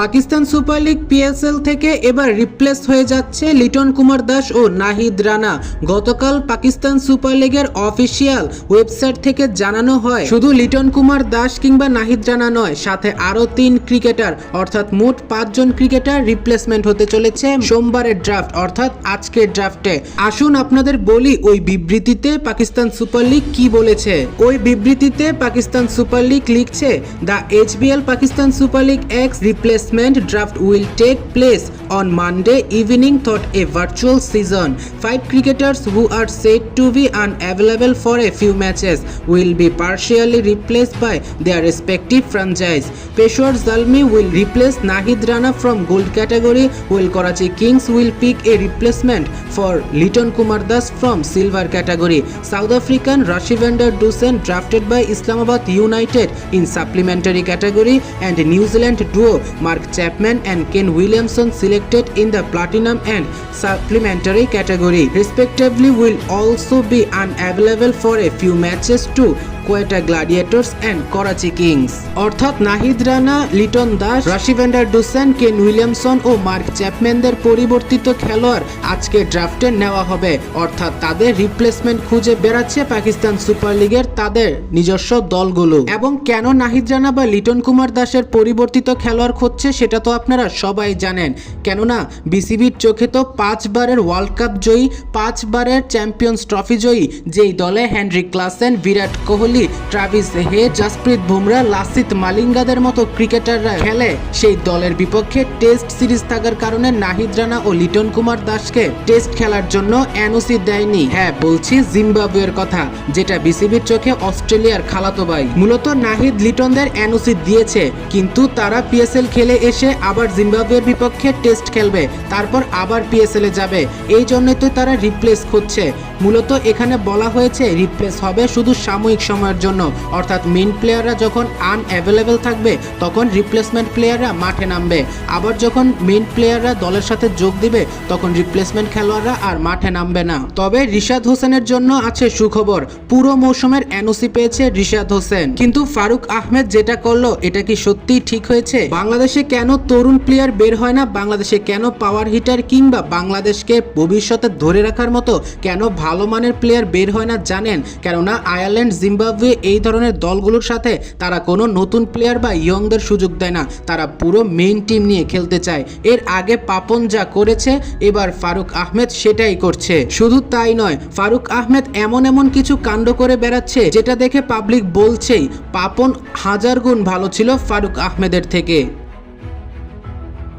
Pakistan super league PSL থেকে এবার replace হয়ে যাচ্ছে লিটন কুমার দাস ও নাহিদ রানা। গতকাল পাকিস্তান সুপার লিগের অফিসিয়াল ওয়েবসাইট থেকে জানানো হয়, শুধু লিটন কুমার দাস কিংবা নাহিদ রানা নয়, সাথে আরও তিন ক্রিকেটার, অর্থাৎ মোট পাঁচজন ক্রিকেটার রিপ্লেসমেন্ট হতে চলেছে সোমবারের ড্রাফট, অর্থাৎ আজকের ড্রাফটে। আসুন আপনাদের বলি ওই বিবৃতিতে পাকিস্তান সুপার লিগ কি বলেছে। ওই বিবৃতিতে পাকিস্তান সুপার লিগ লিখছে, the HBL Pakistan super league X draft will take place. On Monday evening thought a virtual season. Five cricketers who are said to be unavailable for a few matches will be partially replaced by their respective franchise. Peshawar Zalmi will replace Nahid Rana from gold category while Karachi Kings will pick a replacement for Liton Kumar Das from silver category. South African Rashivander Dusen drafted by Islamabad United in supplementary category and New Zealand duo Mark Chapman and Ken Williamson selected in the platinum and supplementary category respectively will also be unavailable for a few matches too Quetta gladiators and Karachi kings. অর্থাৎ Nahid Rana, Liton Das Rassie van der Dussen, Kane Williamson ও Mark চ্যাপম্যানদের পরিবর্তিত খেলোয়াড় আজকে ড্রাফটে নেওয়া হবে। অর্থাৎ তাদের replacement খুঁজে বেড়াচ্ছে পাকিস্তান সুপার লিগের তাদের নিজস্ব দলগুলো। এবং কেন নাহিদ রানা বা লিটন কুমার দাসের পরিবর্তিত খেলোয়াড় খুঁজছে সেটা তো আপনারা সবাই জানেন। কেননা বিসিবির চোখে তো পাঁচবারের ওয়ার্ল্ড কাপ জয়ী পাঁচবারের চ্যাম্পিয়ন্স ট্রফি জয়ী, যেই দলে Henry Klaasen, Virat Kohli Travis Head, Jasprit Bumrah, Lasith মালিঙ্গাদের মতো ক্রিকেটাররা খেলে। সেই দলের বিপক্ষে টেস্ট সিরিজ থাকার কারণে নাহিদ রানা ও লিটন কুমার দাসকে টেস্ট খেলার জন্য এনওসি দেয়নি। হ্যাঁ বলছি জিম্বাবুয়ের কথা, যেটা বিসিবির চোখে অস্ট্রেলিয়ার খালাতো ভাই। মূলত নাহিদ লিটনদের এনওসি দিয়েছে, কিন্তু তারা পিএসএল খেলে এসে আবার জিম্বাবুয়ের বিপক্ষে টেস্ট খেলবে, তারপর আবার পিএসএল এ যাবে। এই জন্যই তো তারা রিপ্লেস খুঁজছে। মূলত এখানে বলা হয়েছে, রিপ্লেস হবে শুধু সাময়িক সময়ের জন্য। অর্থাৎ মেইন প্লেয়াররা যখন আনঅ্যাভেলেবেল থাকবে, তখন রিপ্লেসমেন্ট প্লেয়াররা মাঠে নামবে। আবার যখন মেইন প্লেয়াররা দলের সাথে যোগ দিবে, তখন রিপ্লেসমেন্ট খেলোয়াড়রা আর মাঠে নামবে না। তবে রিশাদ হোসেনের জন্য আছে সুখবর। পুরো মৌসুমের এনওসি পেয়েছে রিশাদ হোসেন। কিন্তু ফারুক আহমেদ যেটা করল, এটা কি সত্যি ঠিক হয়েছে? বাংলাদেশে কেন তরুণ প্লেয়ার বের হয় না? বাংলাদেশে কেন পাওয়ার হিটার কিংবা বাংলাদেশকে ভবিষ্যতে ধরে রাখার মতো কেন ভালো মানের প্লেয়ার বের হয় না জানেন? কেননা আয়ারল্যান্ড জিম্বাবুয়ে এই ধরনের দলগুলোর সাথে তারা কোনো নতুন প্লেয়ার বা ইয়ংদের সুযোগ দেয় না। তারা পুরো মেইন টিম নিয়ে খেলতে চায়। এর আগে পাপন যা করেছে, এবার ফারুক আহমেদ সেটাই করছে। শুধু তাই নয়, ফারুক আহমেদ এমন এমন কিছু কাণ্ড করে বেড়াচ্ছে, যেটা দেখে পাবলিক বলছেই, পাপন হাজার গুণ ভালো ছিল ফারুক আহমেদের থেকে।